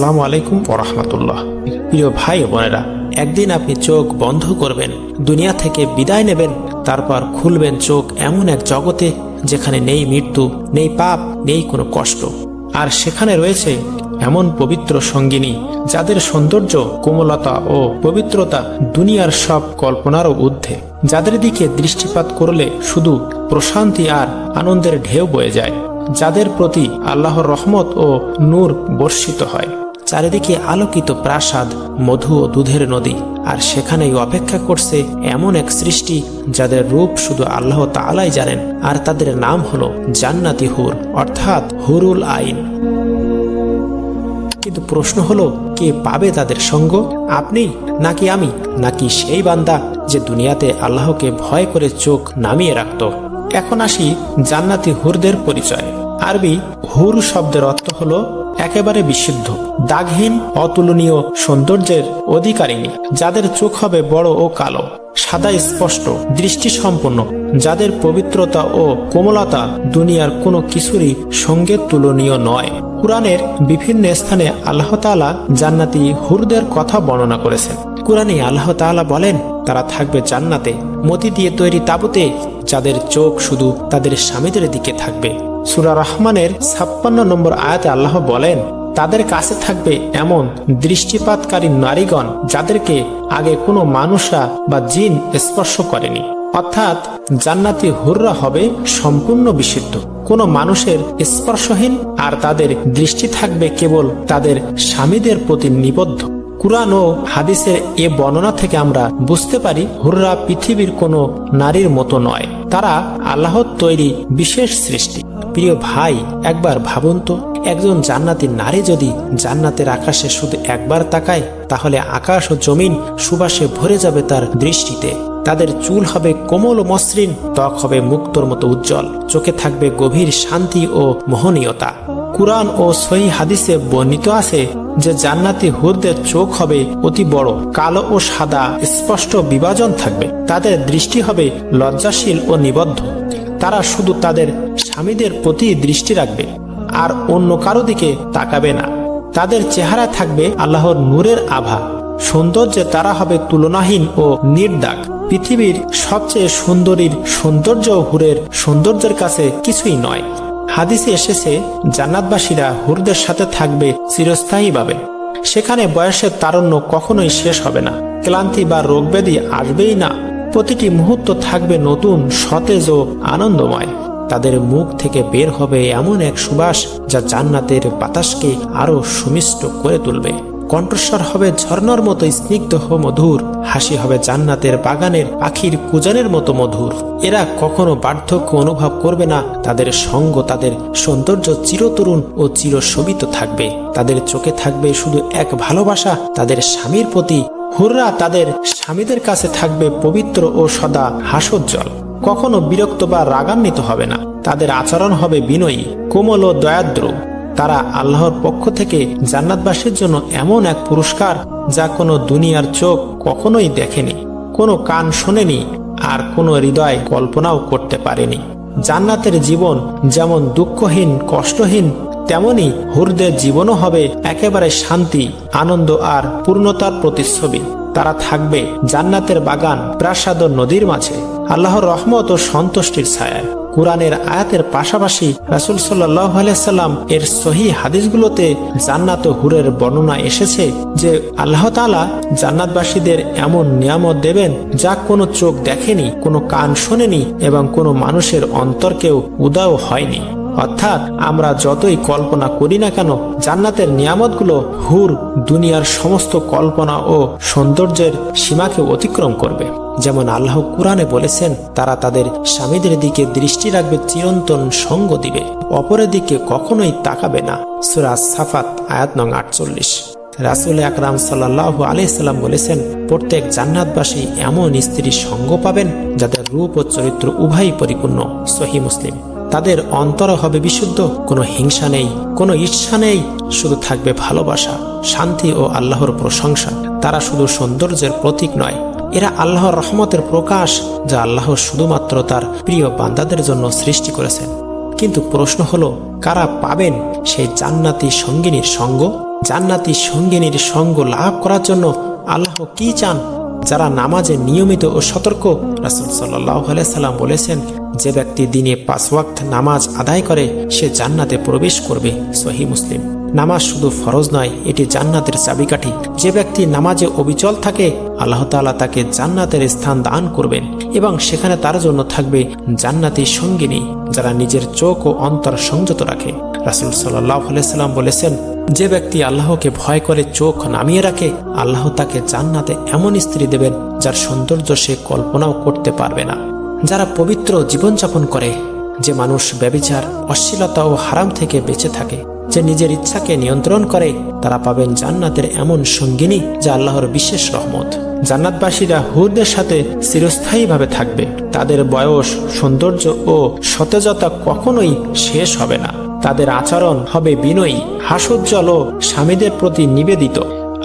আসসালামু আলাইকুম ওরহমতুল্লাহ প্রিয় ভাই বোনেরা, একদিন আপনি চোখ বন্ধ করবেন, দুনিয়া থেকে বিদায় নেবেন, তারপর খুলবেন চোখ এমন এক জগতে যেখানে নেই মৃত্যু, নেই পাপ, নেই কোনো কষ্ট। আর সেখানে রয়েছে এমন পবিত্র সঙ্গিনী, যাদের সৌন্দর্য, কোমলতা ও পবিত্রতা দুনিয়ার সব কল্পনারও ঊর্ধ্বে, যাদের দিকে দৃষ্টিপাত করলে শুধু প্রশান্তি আর আনন্দের ঢেউ বয়ে যায়, যাদের প্রতি আল্লাহর রহমত ও নূর বর্ষিত হয়। চারিদিকে আলোকিত প্রাসাদ, মধু ও দুধের নদী, আর সেখানেই অপেক্ষা করছে এমন এক সৃষ্টি যাদের রূপ শুধু আল্লাহ তাআলাই জানেন, আর তাদের নাম হলো জান্নাতি হুর, অর্থাৎ হুরুল আইন। কিন্তু প্রশ্ন হলো, কে পাবে তাদের সঙ্গ? আপনি, নাকি আমি, নাকি সেই বান্দা যে দুনিয়াতে আল্লাহকে ভয় করে চোখ নামিয়ে রাখত? এখন আসি জান্নাতি হুরদের পরিচয়। আরবি হুর শব্দের অর্থ হলো একেবারে বিশুদ্ধ, দাগহীন, অতুলনীয় সৌন্দর্যের অধিকারিণী, যাদের চোখ হবে বড় ও কালো, সাদা স্পষ্ট দৃষ্টি সম্পন্ন যাদের পবিত্রতা ও কোমলতা দুনিয়ার কোনো কিছুরই সঙ্গে তুলনীয় নয়। কুরআনের বিভিন্ন স্থানে আল্লাহ তাআলা জান্নাতি হুরদের কথা বর্ণনা করেছেন। কুরআনে আল্লাহ তাআলা বলেন, তারা থাকবে জান্নাতে, মতি দিয়ে তৈরি তাবুতে, যাদের চোখ শুধু তাদের স্বামীদের দিকে থাকবে। সুরা রহমানের ছাপ্পান্ন নম্বর আয়াতে আল্লাহ বলেন, তাদের কাছে থাকবে এমন দৃষ্টিপাতকারী নারীগণ যাদেরকে আগে কোনো মানুষরা বা জিন স্পর্শ করেনি। অর্থাৎ জান্নাতি হুররা হবে সম্পূর্ণ বিশুদ্ধ। কোনো মানুষের স্পর্শহীন আর তাদের দৃষ্টি থাকবে কেবল তাদের স্বামীদের প্রতি নিবদ্ধ। কুরআন ও হাদিসের এ বর্ণনা থেকে আমরা বুঝতে পারি, হুররা পৃথিবীর কোনো নারীর মতো নয়। তারা আল্লাহর তৈরি বিশেষ সৃষ্টি। প্রিয় ভাই, একবার ভাবুন তো, একজন জান্নাতি নারী যদি জান্নাতের আকাশে শুধু একবার তাকায়, তাহলে আকাশ ও জমিন সুবাসে ভরে যাবে তার দৃষ্টিতে। তাদের চুল হবে কোমল ও মসৃণ, ত্বক হবে মুক্তর মতো উজ্জ্বল। চোখে থাকবে গভীর শান্তি ও মোহনীয়তা। কুরআন ও সহি হাদিসে বর্ণিত আছে যে জান্নাতি হুরদের চোখ হবে অতি বড়, কালো ও সাদা, স্পষ্ট বিভাজন থাকবে। তাদের দৃষ্টি হবে লজ্জাশীল ও নিবদ্ধ। তারা শুধু তাদের স্বামীদের প্রতি দৃষ্টি রাখবে, আর অন্য কারও দিকে তাকাবে না। তাদের চেহারা থাকবে আল্লাহর নূরের আভা। সৌন্দর্যে তারা হবে তুলনাহীন ও নির্দাক। পৃথিবীর সবচেয়ে সুন্দরীর সৌন্দর্য হুরের সৌন্দর্যের কাছে কিছুই নয়। হাদিসে এসেছে, জান্নাতবাসীরা হুরদের সাথে থাকবে চিরস্থায়ীভাবে। সেখানে বয়সের তারণ্য কখনোই শেষ হবে না। ক্লান্তি বা রোগব্যাধি আসবেই না। প্রতিটি মুহূর্ত থাকবে নতুন, সতেজ ও আনন্দময়। তাদের মুখ থেকে বের হবে এমন এক সুবাস যা জান্নাতের বাতাসকে আরও সুমিষ্ট করে তুলবে। কণ্ঠস্বর হবে ঝর্ণার মতো স্নিগ্ধ মধুর, হাসি হবে জান্নাতের বাগানের পাখির কুজানের মতো মধুর। এরা কখনো বার্ধক্য অনুভব করবে না, তাদের সঙ্গ, তাদের সৌন্দর্য চিরতরুণ ও চিরশোভিত থাকবে। তাদের চোখে থাকবে শুধু এক ভালোবাসা, তাদের স্বামীর প্রতি হুররা তাদের স্বামীদের কাছে থাকবে পবিত্র ও সদা হাসোজ্জ্বল কখনো বিরক্ত বা রাগান্বিত হবে না, তাদের আচরণ হবে বিনয়ী, কোমল ও দয়াদ্র। তারা আল্লাহর পক্ষ থেকে জান্নাতবাসীর জন্য এমন এক পুরস্কার যা কোনো দুনিয়ার চোখ কখনোই দেখেনি, কোনো কান শোনেনি, আর কোনো হৃদয় কল্পনাও করতে পারেনি। জান্নাতের জীবন যেমন দুঃখহীন, কষ্টহীন, তেমনি হুরদের জীবনও হবে একেবারে শান্তি, আনন্দ আর পূর্ণতার প্রতিচ্ছবি। তারা থাকবে জান্নাতের বাগান প্রাসাদ নদীর মাঝে, আল্লাহর রহমত ও সন্তুষ্টির ছায়ায়। কোরআনের আয়াতের পাশাপাশি রাসুল সাল্লাহ আলাইসাল্লাম এর সহি হাদিসগুলোতে জান্নাত হুরের বর্ণনা এসেছে যে আল্লাহ তালা জান্নাতবাসীদের এমন নিয়ামত দেবেন যা কোনো চোখ দেখেনি, কোনো কান শোনেনি এবং কোনো মানুষের অন্তরকেও উদাও হয়নি। অর্থাৎ আমরা যতই কল্পনা করি না কেন, জান্নাতের নিয়ামতগুলো হুর দুনিয়ার সমস্ত কল্পনা ও সৌন্দর্যের সীমাকে অতিক্রম করবে। যেমন আল্লাহ কুরআনে বলেছেন, তারা তাদের স্বামীদের দিকে দৃষ্টি রাখবে, চিরন্তন সঙ্গ দিবে, অপরের দিকে কখনোই তাকাবে না। সুরাজ সাফাত, আয়াত নং আটচল্লিশ। রাসুল আকরাম সাল্লাহ আলাইসাল্লাম বলেছেন, প্রত্যেক জান্নাতবাসী এমন স্ত্রীর সঙ্গ পাবেন যাদের রূপ ও চরিত্র উভয়ই পরিপূর্ণ। সহি মুসলিম। তাদের অন্তর হবে বিশুদ্ধ, কোনো হিংসা নেই, কোনো ঈর্ষা নেই, শুধু থাকবে ভালোবাসা, শান্তি ও আল্লাহর প্রশংসা। তারা শুধু সৌন্দর্যের প্রতীক নয়, এরা আল্লাহর রহমতের প্রকাশ, যা আল্লাহ শুধুমাত্র তার প্রিয় বান্দাদের জন্য সৃষ্টি করেছেন। কিন্তু প্রশ্ন হলো, কারা পাবেন সেই জান্নাতি সঙ্গিনীর সঙ্গ? জান্নাতি সঙ্গিনীর সঙ্গ লাভ করার জন্য আল্লাহ কি চান? যারা নামাজে নিয়মিত ও সতর্ক, রাসুল সাল্লাম বলেছেন, যে ব্যক্তি দিনে পাঁচ ওয়াক্ত নামাজ আদায় করে, সে জান্নাতে প্রবেশ করবে সহি মুসলিম। নামাজ শুধু ফরজ নয়, এটি জান্নাতের চাবিকাঠি। যে ব্যক্তি নামাজে অবিচল থাকে, আল্লাহ তাআলা তাকে জান্নাতের স্থান দান করবেন এবং সেখানে তার জন্য থাকবে জান্নাতি সঙ্গিনী, যারা নিজের চোখ ও অন্তর সংযত রাখে। রাসুল সাল্লাহ সাল্লাম বলেছেন যে ব্যক্তি আল্লাহকে ভয় করে চোখ নামিয়ে রাখে, আল্লাহ তাকে জান্নাতে এমন স্ত্রী দেবেন যার সৌন্দর্য সে কল্পনাও করতে পারবে না। যারা পবিত্র জীবনযাপন করে, যে মানুষ ব্যবিচার, অশ্লীলতা ও হারাম থেকে বেঁচে থাকে, যে নিজের ইচ্ছাকে নিয়ন্ত্রণ করে, তারা পাবেন জান্নাতের এমন সঙ্গিনী যা আল্লাহর বিশেষ রহমত। জান্নাতবাসীরা হুরদের সাথে চিরস্থায়ীভাবে থাকবে। তাদের বয়স, সৌন্দর্য ও সতেজতা কখনোই শেষ হবে না। তাদের আচরণ হবে বিনয়ী হাসুজ্জ্বল ও স্বামীদের প্রতি নিবেদিত।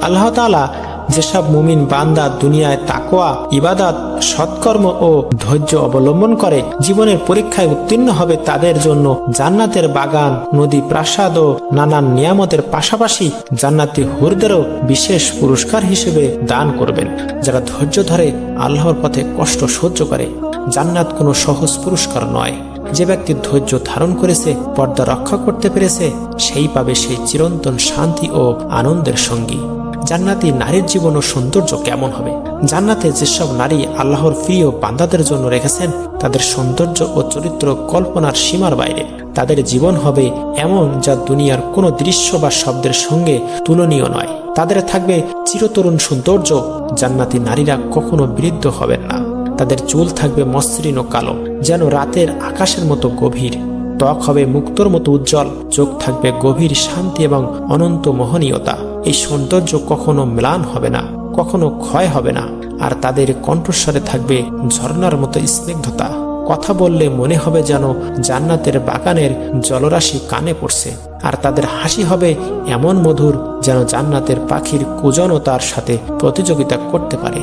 আল্লাহ তালা যেসব মুমিন বান্দা দুনিয়ায় তাকোয়া ইবাদাত, সৎকর্ম ও ধৈর্য অবলম্বন করে, জীবনের পরীক্ষায় উত্তীর্ণ হবে তাদের জন্য জান্নাতের বাগান, নদী প্রাসাদ ও নানান নিয়ামতের পাশাপাশি জান্নাতি হুরদেরও বিশেষ পুরস্কার হিসেবে দান করবেন, যারা ধৈর্য ধরে আল্লাহর পথে কষ্ট সহ্য করে। জান্নাত কোনো সহজ পুরস্কার নয়। যে ব্যক্তি ধৈর্য ধারণ করেছে, পর্দা রক্ষা করতে পেরেছে, সেই পাবে সেই চিরন্তন শান্তি ও আনন্দের সঙ্গী। জান্নাতি নারীর জীবন ও সৌন্দর্য কেমন হবে? জান্নাতে যেসব নারী আল্লাহর প্রিয় বান্দাদের জন্য রেখেছেন, তাদের সৌন্দর্য ও চরিত্র কল্পনার সীমার বাইরে। তাদের জীবন হবে এমন যা দুনিয়ার কোনো দৃশ্য বা শব্দের সঙ্গে তুলনীয় নয়। তাদের থাকবে চিরতরুণ সৌন্দর্য। জান্নাতি নারীরা কখনো বৃদ্ধ হবেন না। তাদের চুল থাকবে মসৃণ ও কালো, যেন রাতের আকাশের মতো গভীর। ত্বক হবে মুক্তর মতো উজ্জ্বল, চোখ থাকবে গভীর শান্তি এবং অনন্ত মোহনীয়তা। এই সৌন্দর্য কখনো ম্লান হবে না, কখনো ক্ষয় হবে না, আর তাদের কণ্ঠস্বরে থাকবে ঝর্ণার মতো স্নিগ্ধতা। কথা বললে মনে হবে যেন জান্নাতের বাগানের জলরাশি কানে পড়ছে, আর তাদের হাসি হবে এমন মধুর যেন জান্নাতের পাখির কুজনও তার সাথে প্রতিযোগিতা করতে পারে।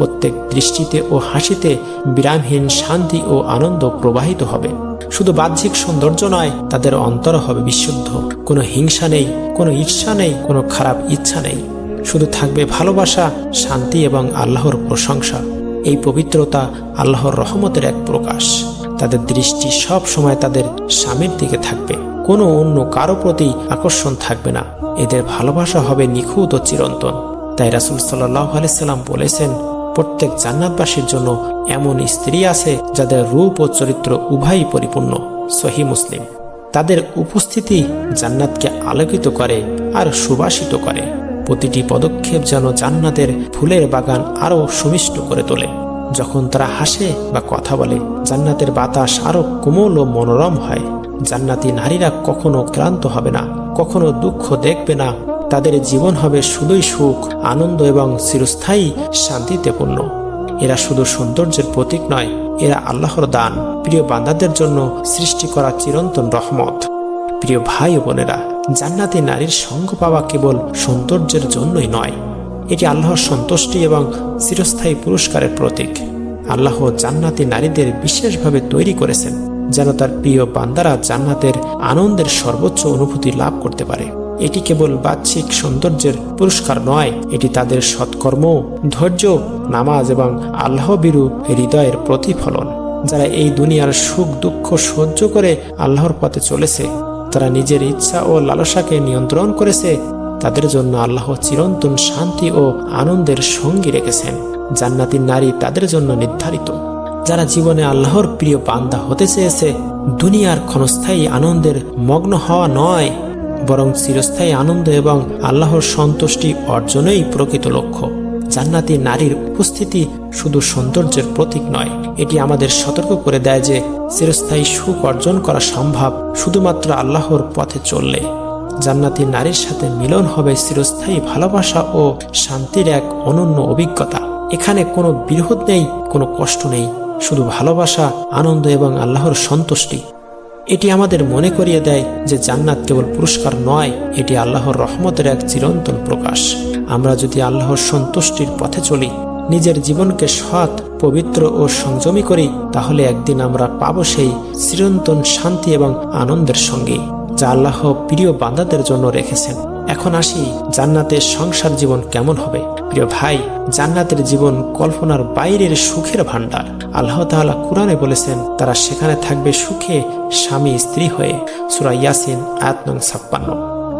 প্রত্যেক দৃষ্টিতে ও হাসিতে বিরামহীন শান্তি ও আনন্দ প্রবাহিত হবে। শুধু বাহ্যিক সৌন্দর্য নয়, তাদের অন্তর হবে বিশুদ্ধ। কোনো হিংসা নেই, কোনো ঈর্ষা নেই, কোনো খারাপ ইচ্ছা নেই। শুধু থাকবে ভালোবাসা, শান্তি এবং আল্লাহর প্রশংসা। এই পবিত্রতা আল্লাহর রহমতের এক প্রকাশ। তাদের দৃষ্টি সব সময় তাদের স্বামীর দিকে থাকবে। কোনো অন্য কারও প্রতি আকর্ষণ থাকবে না। এদের ভালোবাসা হবে নিখুঁত ও চিরন্তন। তাই রাসুল সাল্লাহ আলাইসাল্লাম বলেছেন প্রত্যেক জান্নাতবাসীর জন্য এমন স্ত্রী আছে যাদের রূপ ও চরিত্র উভয়ই পরিপূর্ণ, সহি মুসলিম। তাদের উপস্থিতি জান্নাতকে আলোকিত করে আর সুবাসিত করে। প্রতিটি পদক্ষেপ যেন জান্নাতের ফুলের বাগান আরও সুমিষ্ট করে তোলে। যখন তারা হাসে বা কথা বলে, জান্নাতের বাতাস আরও কোমল ও মনোরম হয়। জান্নাতি নারীরা কখনো ক্লান্ত হবে না, কখনো দুঃখ দেখবে না তাদের জীবন হবে শুধুই সুখ, আনন্দ এবং চিরস্থায়ী শান্তিতে পূর্ণ এরা শুধু সৌন্দর্যের প্রতীক নয়, এরা আল্লাহর দান। প্রিয় বান্দাদের জন্য সৃষ্টি করা চিরন্তন রহমত। প্রিয় ভাই ও বোনেরা, জান্নাতি নারীর সঙ্গ পাওয়া কেবল সৌন্দর্যের জন্যই নয়। এটি আল্লাহর সন্তুষ্টি এবং চিরস্থায়ী পুরস্কারের প্রতীক। আল্লাহ জান্নাতি নারীদের বিশেষভাবে তৈরি করেছেন, যেন তার প্রিয় বান্দারা জান্নাতের আনন্দের সর্বোচ্চ অনুভূতি লাভ করতে পারে। এটি কেবল বাহ্যিক সৌন্দর্যের পুরস্কার নয়, এটি তাদের সৎকর্ম, ধৈর্য, নামাজ এবং আল্লাহ বিরু হৃদয়ের প্রতিফলন। যারা এই দুনিয়ার সুখ, দুঃখ সহ্য করে আল্লাহর পথে চলেছে, তারা নিজের ইচ্ছা ও লালসাকে নিয়ন্ত্রণ করেছে, তাদের জন্য আল্লাহ চিরন্তন শান্তি ও আনন্দের সঙ্গী রেখেছেন। জান্নাতি নারী তাদের জন্য নির্ধারিত। যারা জীবনে আল্লাহর প্রিয় বান্দা হতে চেয়েছে, দুনিয়ার ক্ষণস্থায়ী আনন্দের মগ্ন হওয়া নয়। বরং চিরস্থায়ী আনন্দ এবং আল্লাহর সন্তুষ্টি অর্জনেই প্রকৃত লক্ষ্য। জান্নাতি নারীর উপস্থিতি শুধু সৌন্দর্যের প্রতীক নয়, এটি আমাদের সতর্ক করে দেয় যে চিরস্থায়ী সুখ অর্জন করা সম্ভব শুধুমাত্র আল্লাহর পথে চললে। জান্নাতি নারীর সাথে মিলন হবে চিরস্থায়ী ভালোবাসা ও শান্তির এক অনন্য অভিজ্ঞতা। এখানে কোনো বিরোধ নেই, কোনো কষ্ট নেই, শুধু ভালোবাসা, আনন্দ এবং আল্লাহর সন্তুষ্টি। এটি আমাদের মনে করিয়ে দেয় যে জান্নাত কেবল পুরস্কার নয়, এটি আল্লাহর রহমতের এক চিরন্তন প্রকাশ। আমরা যদি আল্লাহর সন্তুষ্টির পথে চলি, নিজের জীবনকে সৎ, পবিত্র ও সংযমী করি, তাহলে একদিন আমরা পাব সেই চিরন্তন শান্তি এবং আনন্দের সঙ্গে, যা আল্লাহ প্রিয় বান্দাদের জন্য রেখেছেন। এখন আসি জান্নাতের সংসার জীবন কেমন হবে? প্রিয় ভাই, জান্নাতের জীবন কল্পনার বাইরের সুখের ভান্ডার আল্লাহ তাআলা কোরআনে বলেছেন, তারা সেখানে থাকবে সুখে স্বামী স্ত্রী হয়ে। সুরা ইয়াসিন, আয়াত নং ছাপ্পান্ন।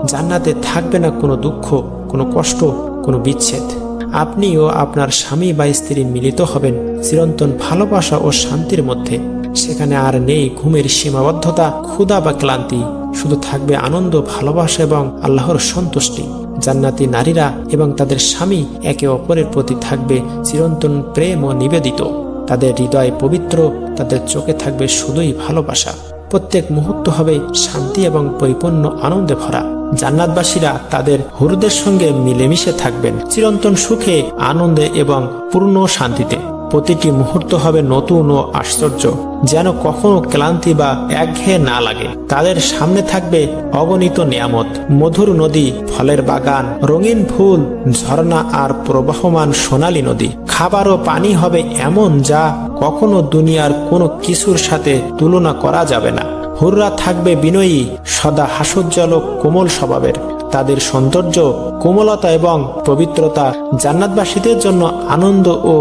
জান্নাতে থাকবে না কোনো দুঃখ, কোনো কষ্ট, কোনো বিচ্ছেদ। আপনিও আপনার স্বামী বা স্ত্রী মিলিত হবেন চিরন্তন ভালোবাসা ও শান্তির মধ্যে। সেখানে আর নেই ঘুমের সীমাবদ্ধতা, ক্ষুধা বা ক্লান্তি শুধু থাকবে আনন্দ, ভালোবাসা এবং আল্লাহর সন্তুষ্টি। জান্নাতি নারীরা এবং তাদের স্বামী একে অপরের প্রতি থাকবে চিরন্তন প্রেম ও নিবেদিত। তাদের হৃদয় পবিত্র, তাদের চোখে থাকবে শুধুই ভালোবাসা। প্রত্যেক মুহূর্ত হবে শান্তি এবং পরিপূর্ণ আনন্দে ভরা। জান্নাতবাসীরা তাদের হুরুদের সঙ্গে মিলেমিশে থাকবেন, চিরন্তন সুখে, আনন্দে এবং পূর্ণ শান্তিতে। প্রতিটি মুহূর্ত হবে নতুন ও আশ্চর্য, যেন কখনো ক্লান্তি বা একঘেয়ে না লাগে। তাদের সামনে থাকবে অগণিত নিয়ামত, মধুর নদী, ফলের বাগান, রঙিন ফুল, ঝর্ণা আর প্রবাহমান সোনালী নদী। খাবার ও পানি হবে এমন যা কখনো দুনিয়ার কোনো কিছুর সাথে তুলনা করা যাবে না। হুররা থাকবে বিনয়ী, সদা হাসুজ্জ্বল কোমল স্বভাবের। তাদের সৌন্দর্য, কোমলতা এবং পবিত্রতা জান্নাতবাসীদের জন্য আনন্দ ও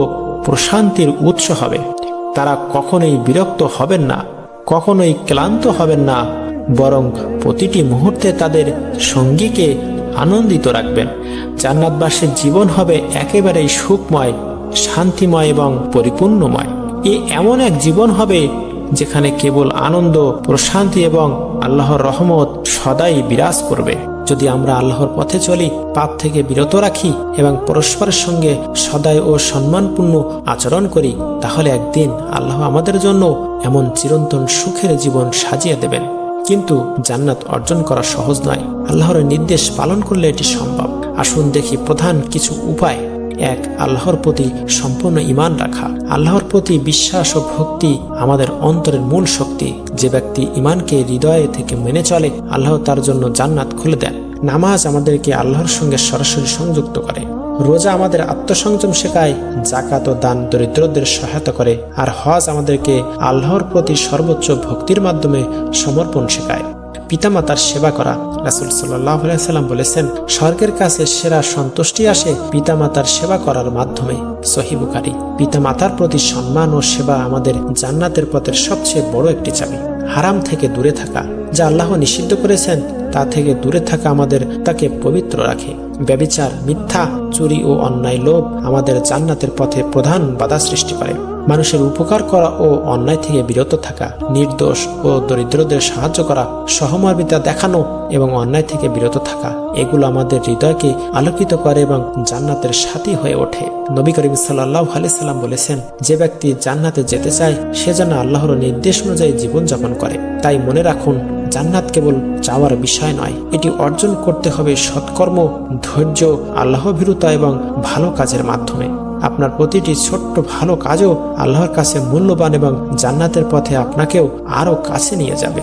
প্রশান্তির উৎস হবে। তারা কখনোই বিরক্ত হবেন না, কখনোই ক্লান্ত হবেন না, বরং প্রতিটি মুহূর্তে তাদের সঙ্গীকে আনন্দিত রাখবেন। জান্নাতবাসীর জীবন হবে একেবারেই সুখময়, শান্তিময় এবং পরিপূর্ণময়। এ এমন এক জীবন হবে যেখানে কেবল আনন্দ, প্রশান্তি এবং আল্লাহর রহমত সদাই বিরাজ করবে। যদি আমরা আল্লাহর পথে চলি, পাপ থেকে বিরত রাখি এবং পরস্পরের সঙ্গে সদাই ও সম্মানপূর্ণ আচরণ করি, তাহলে একদিন আল্লাহ আমাদের জন্য এমন চিরন্তন সুখের জীবন সাজিয়ে দেবেন। কিন্তু জান্নাত অর্জন করা সহজ নয়। আল্লাহর নির্দেশ পালন করলে এটি সম্ভব। আসুন দেখি প্রধান কিছু উপায়। এক আল্লাহর প্রতি সম্পূর্ণ ইমান রাখা। আল্লাহর প্রতি বিশ্বাস ও ভক্তি আমাদের অন্তরের মূল শক্তি। যে ব্যক্তি ইমানকে হৃদয়ে থেকে মেনে চলে, আল্লাহ তার জন্য জান্নাত খুলে দেন। নামাজ আমাদেরকে আল্লাহর সঙ্গে সরাসরি সংযুক্ত করে। রোজা আমাদের আত্মসংযম শেখায় জাকাত ও দান দরিদ্রদের সহায়তা করে। আর হজ আমাদেরকে আল্লাহর প্রতি সর্বোচ্চ ভক্তির মাধ্যমে সমর্পণ শেখায়। পিতামাতার সেবা করা। রাসুল সাল্লাহ সাল্লাম বলেছেন, স্বর্গের কাছে সেরা সন্তুষ্টি আসে পিতামাতার সেবা করার মাধ্যমে। সহিবুকারী পিতামাতার প্রতি সম্মান ও সেবা আমাদের জান্নাতের পথের সবচেয়ে বড় একটি চাবি। হারাম থেকে দূরে থাকা, যা আল্লাহ নিষিদ্ধ করেছেন তা থেকে দূরে থাকা আমাদের, তাকে পবিত্র রাখে। ব্যবিচার, মিথ্যা, চুরি ও অন্যায় লোভ আমাদের জান্নাতের পথে প্রধান বাধা সৃষ্টি করে। মানুষের উপকার করা ও অন্যায় থেকে বিরত থাকা, নির্দোষ ও দরিদ্রদের সাহায্য করা, সহমর্মিতা দেখানো এবং অন্যায় থেকে বিরত থাকা, এগুলো আমাদের হৃদয়কে আলোকিত করে এবং জান্নাতের সাথী হয়ে ওঠে। নবী করিম সাল্লাহ সাল্লাম বলেছেন, যে ব্যক্তি জান্নাতে যেতে চায়, সে যেন আল্লাহর নির্দেশ অনুযায়ী জীবনযাপন করে। তাই মনে রাখুন জান্নাত কেবল চাওয়ার বিষয় নয়, এটি অর্জন করতে হবে সৎকর্ম, ধৈর্য, আল্লাহভীরতা এবং ভালো কাজের মাধ্যমে। আপনার প্রতিটি ছোট্ট ভালো কাজও আল্লাহর কাছে মূল্যবান এবং জান্নাতের পথে আপনাকেও আরও কাছে নিয়ে যাবে।